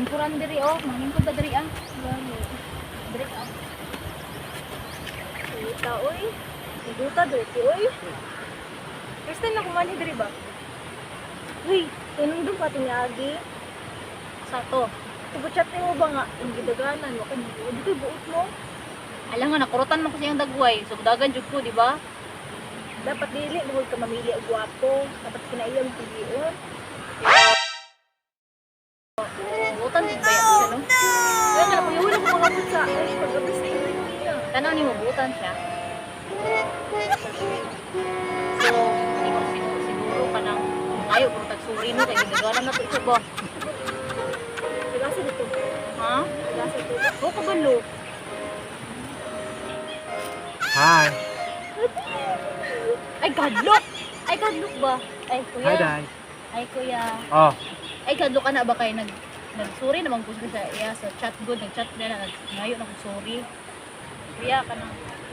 Lingkuran diri oh, manglingkod ta diri ah. Lalo. Diri ah. Kita oy. Duta diri ti oy. First time na kumani diri ba? Uy, tinundong ka tinyagi. Sa to. Tubot-chat mo ba nga? Ang gidaganan, waka mo. Dito buot mo. Alam nga, nakurutan mo kasi ang dagway. So, dagan jud ko, di ba? Dapat dili, huwag ka mamili o gwapo. Dapat kinaiyang piliyon. Yeah. Mga sa pag-abis na yun niya. Tanaw ni mo, butan siya. So, ko siguro, siguro ka nang ayaw kung tagsuri no, kaya ginagawa na to siya ba? Dito. Ha? Pagasa dito. Oo, kabalo. Hi. Ay, gadlok! Ay, gadlok ba? Ay, kuya. Hi, Day. Ay, kuya. Oh, Ay, gadlok ka na ba kayo nag nagsuri naman ko sa iya sa chat good nag-chat na na ngayon ako sorry kuya ka nang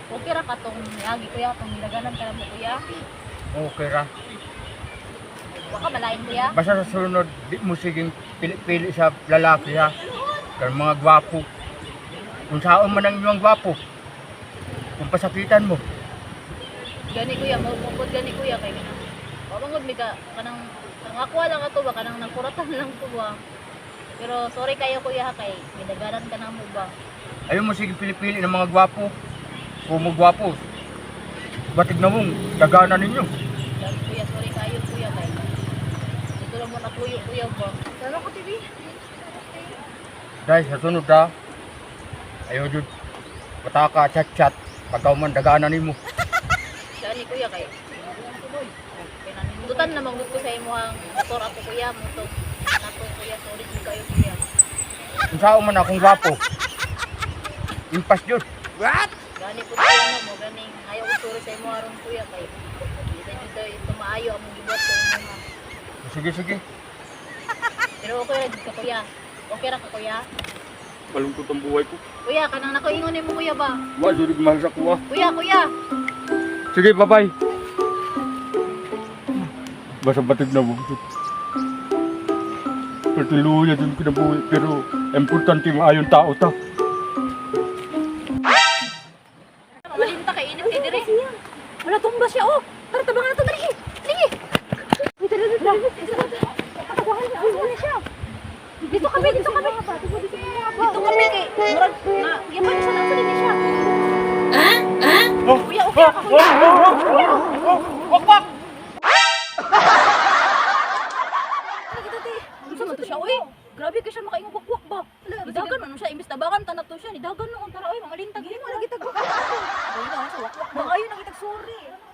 okay ra ka tong yagi kuya tong nilaganan ka mo kuya okay ra. baka malain kuya Basta sa sunod, di mo siging pili-pili sa lalaki ha. Kaya mga gwapo. Kung saan man ang inyong gwapo. Kung pasakitan mo. gani kuya mabukod gani kuya kay kanang babangod mi ka kanang nangakwa lang ato ba kanang nagkuratan lang to ba pero sorry kayo kuya ha kay nilaganan ka na mo ba Ayaw mo sige pili-pili ng mga gwapo. Kung mo gwapo. Batig na mong daganan ninyo. Dahil kuya sorry kayo kuya kay dito lang mo natuyo kuya ba Lalo ko, TV. Dahil sa sunod ha. Ayaw jud. Pataka, chat-chat. Pagkaw man daganan nimo. Gani kuya kay nanindutan na magud ko sa imo ang motor ako kuya motor nato kuya sorry kuya Kung saan man akong gwapo. Impas jud. gani po kuya no mo gani ayaw ko sorry sa imo aron kuya kay di na jud ito maayo among gibuhat sa imo Sige, sige. pero okay ra ka kuya okay ra ka kuya Malungkot ang buhay ko. kuya kanang nakoingon nimo kuya ba Wa jud mahal sa kuha. kuya kuya Sige, bye-bye. Basta batig na mo. Pertiluya din kinabuhi, pero importante maayon tao ta. malinta kay init kay dire Wala tumba siya, oh. Tara, tabangan na to. Dali. Uy, dali, dali, dali. Tabangan niya, wala siya. Dito kami, dito kami. Dito kami kay murag na yaman siya nang dali siya. Oh, Kuya, okay ka kuya. Ay, kita ti. Unsa man to siya, uy? Grabe ka siya makaingon wakwak ba? Nidagan man siya imbis tabangan tanap to siya. Nidagan noon tara oy, mga lintag. Mo lagi wakwak. Mga ayo nagitag sorry.